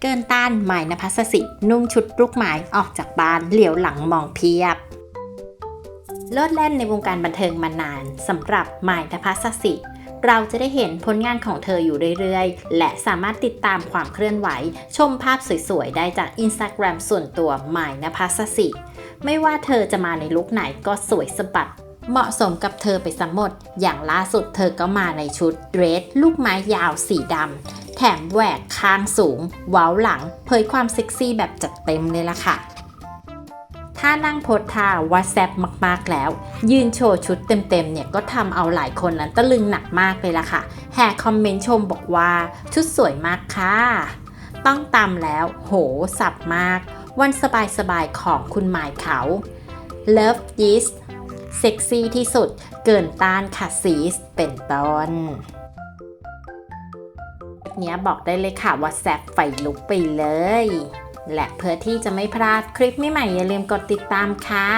เกินต้านหมายนภัสสินุ่งชุดลูกไม้ออกจากบ้านเหลียวหลังมองเพียบโลดแล่นในวงการบันเทิงมานานสำหรับหมายนภัสสิ เราจะได้เห็นผลงานของเธออยู่เรื่อยๆ และสามารถติดตามความเคลื่อนไหว ชมภาพสวยๆ ได้จาก Instagram ส่วนตัวหมายนภัสสิ ไม่ว่าเธอจะมาในลุคไหนก็สวยสะบัด เหมาะสมกับเธอไปสมหมด อย่างล่าสุดเธอก็มาในชุดเดรสลูกไม้ยาวสีดำ แถมแหวกข้างสูง เว้าหลัง เผยความเซ็กซี่แบบจัดเต็มเลยล่ะค่ะ ถ้านั่งโพสท่าว่าแซบมากๆแล้ว ยืนโชว์ชุดเต็มๆ เนี่ยก็ทำเอาหลายคนนั้นตะลึงหนักมากเลยล่ะค่ะ แห่คอมเมนต์ชมบอกว่าชุดสวยมากค่ะ ต้องตามแล้ว โห สับมาก วันสบายๆ ของคุณหมายเขา Love is เซ็กซี่ที่สุด เกินต้านค่ะซีสเป็นต้น เนี้ยบอกได้เลยค่ะว่าแซบไฟลุกไปเลย และเพื่อที่จะไม่พลาดคลิปใหม่ๆอย่าลืมกดติดตามค่ะ